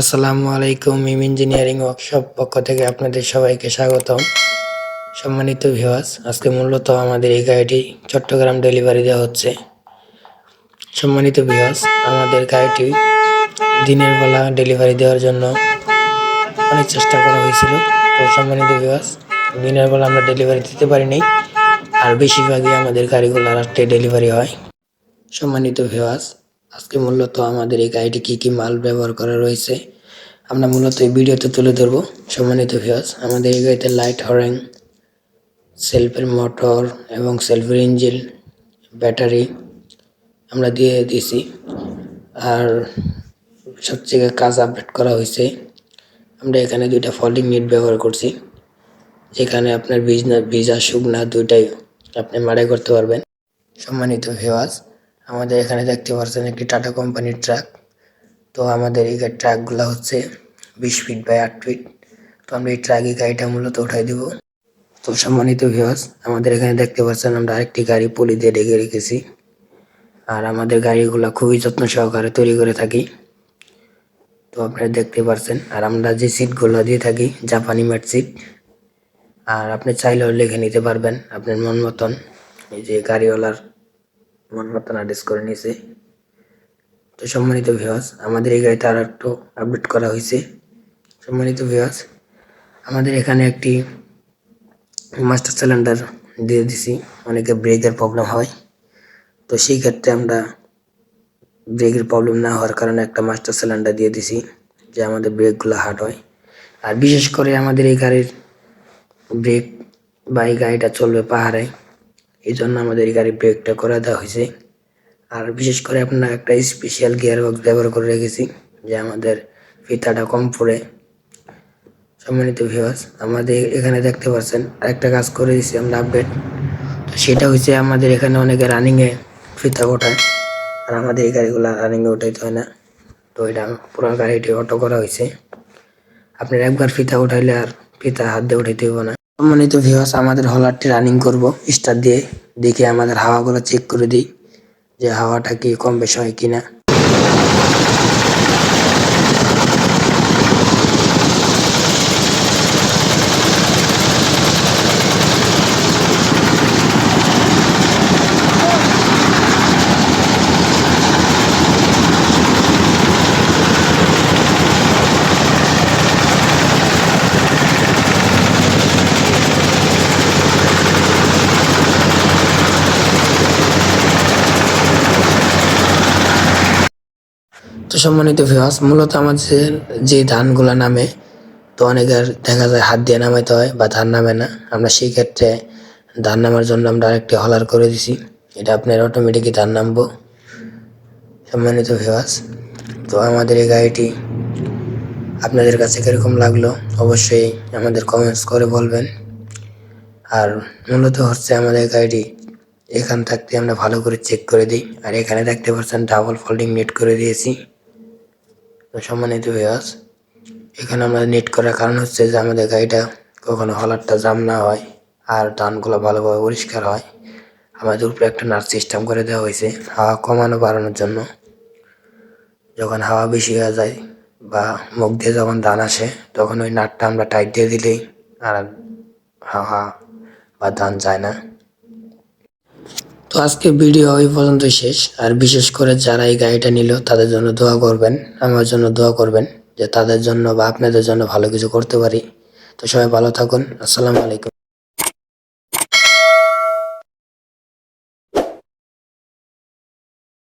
আসসালামু আলাইকুম, মিম engineering workshop পক্ষ থেকে আপনাদের সবাইকে স্বাগতম। সম্মানিত ভিউয়ার্স, আজকে মূলত আমাদের এই গাড়িটি চট্টগ্রাম ডেলিভারি দেওয়া হচ্ছে। সম্মানিত ভিউয়ার্স, আমাদের গাড়িটি দিনের বেলা ডেলিভারি দেওয়ার জন্য অনেক চেষ্টা করা হয়েছিল। তো সম্মানিত ভিউয়ার্স, দিনের বেলা আমরা ডেলিভারি দিতে পারিনি, আর বেশিরভাগই আমাদের গাড়িগুলো রাত্রে ডেলিভারি হয়। সম্মানিত ভিউয়ার্স আজকে মূলত আমাদের এই গাড়িটি কী কী মাল ব্যবহার করা রয়েছে, আমরা মূলত এই ভিডিওতে তুলে ধরবো। সম্মানিত ভিউয়ার্স আমাদের এই গাড়িতে লাইট হরেং সেলফের মোটর এবং সেলফের ইঞ্জিন ব্যাটারি আমরা দিয়ে দিয়েছি। আর সবচেয়ে কাজ আপডেট করা হয়েছে, আমরা এখানে দুইটা ফল্ডিং নেট ব্যবহার করছি, যেখানে আপনার বীজ না ভিজা শুকনা দুইটাই আপনি মাড়াই করতে পারবেন। সম্মানিত ভিওয়াজ আমাদের এখানে দেখতে পাচ্ছেন একটি টাটা কোম্পানির ট্রাক তো আমাদের এই ট্রাকগুলো হচ্ছে বিশ ফিট বাই আট ফিট তো আমরা এই ট্রাকে গাড়িটা মূলত উঠাই দিব। তো সম্মানিত ভিওয়াজ আমাদের এখানে দেখতে পাচ্ছেন আমরা আরেকটি গাড়ি পলি দিয়ে ডেকে রেখেছি। আর আমাদের গাড়িগুলো খুবই যত্ন সহকারে তৈরি করে থাকি। তো আপনারা দেখতে পাচ্ছেন আর আমরা যে সিটগুলো দিয়ে থাকি, জাপানি ম্যাট সিট আর আপনি চাইলেও লিখে নিতে পারবেন আপনার মন মতন। এই যে গাড়িওয়ালার মন মতন অ্যাড্রেস করে নিয়েছে। তো সম্মানিত ভিওয়াস আমাদের এই গাড়িতে আর একটু আপডেট করা হয়েছে। সম্মানিত ভিওয়াস আমাদের এখানে একটি মাস্টার সিলিন্ডার দিয়ে দিছি। অনেকে ব্রেকের প্রবলেম হয়। তো সেই ক্ষেত্রে আমরা ব্রেকের প্রবলেম না হওয়ার কারণে একটা মাস্টার সিলিন্ডার দিয়ে দিছি, যে আমাদের ব্রেকগুলো হার্ড হয়। আর বিশেষ করে আমাদের এই গাড়ির ব্রেক বা এই গাড়িটা চলবে পাহাড়ে এই জন্য আমাদের এই গাড়ির ব্রেকটা করে দেওয়া হয়েছে। আর বিশেষ করে আপনার একটা স্পেশাল গিয়ার বক্স ব্যবহার করে রেখেছি, যে আমাদের ফিতাটা কম পড়ে। সম্মানিত ভিউয়ার্স আমাদের এখানে দেখতে পাচ্ছেন, আরেকটা কাজ করে দিয়েছি আমরা আপডেট সেটা হচ্ছে আমাদের এখানে অনেকে রানিংয়ে ফিতা ওঠায় আর আমাদের এই গাড়িগুলো রানিংয়ে ওঠাইতে হয় না। তো এটা পুরো গাড়িটি অটো করা হয়েছে। আপনার একবার ফিতা উঠাইলে আর ফিতা হাত দিয়ে উঠাইতে হইব না। সম্মানিত ভিউয়ার্স আমাদের হলারটি রানিং করব। স্টার দিয়ে দেখে আমাদের হাওয়াগুলো চেক করে দিই যে হাওয়াটা কি কম বেশি হয় কিনা। সম্মানিত ভিউয়ার্স মূলত আমাদের যে ধানগুলো নামে, তো অনেকের দেখা যায় হাত দিয়ে নামাইতে হয় বা ধান নামে না। আমরা সেই ক্ষেত্রে ধান নামার জন্য আমরা আরেকটি হলার করে দিছি। এটা আপনার অটোমেটিকই ধান নামবো। সম্মানিত ভিউয়ার্স তো আমাদের এই গাড়িটি আপনাদের কাছে কীরকম লাগল অবশ্যই আমাদের কমেন্টস করে বলবেন। আর মূলত হচ্ছে আমাদের গাড়িটি এখান থাকতে আমরা ভালো করে চেক করে দিই। আর এখানে দেখতে পাচ্ছেন ডাবল ফোল্ডিং নেট করে দিয়েছি। সম্মানিত ভিউয়ার্স এখানে আমরা নেট করার কারণ হচ্ছে যে আমাদের গাড়িটা কখনো হলারটা জাম না হয় আর ধানগুলো ভালোভাবে পরিষ্কার হয়। আমাদের উপরে একটা নাট সিস্টেম করে দেওয়া হয়েছে হাওয়া কমানো বাড়ানোর জন্য। যখন হাওয়া বেশি হয়ে যায় বা মুখ দিয়ে যখন ধান আসে, তখন ওই নাটটা আমরা টাইট দিয়ে দিলেই আর হাওয়া বা ধান যায় না। তো আজকে ভিডিও এই পর্যন্ত শেষ। আর বিশেষ করে যারা এই গাড়িটা নিল, তাদের জন্য দোয়া করবেন, আমার জন্য দোয়া করবেন, যে তাদের জন্য বা আপনাদের জন্য ভালো কিছু করতে পারি। তো সবাই ভালো থাকুন। আসসালামু আলাইকুম।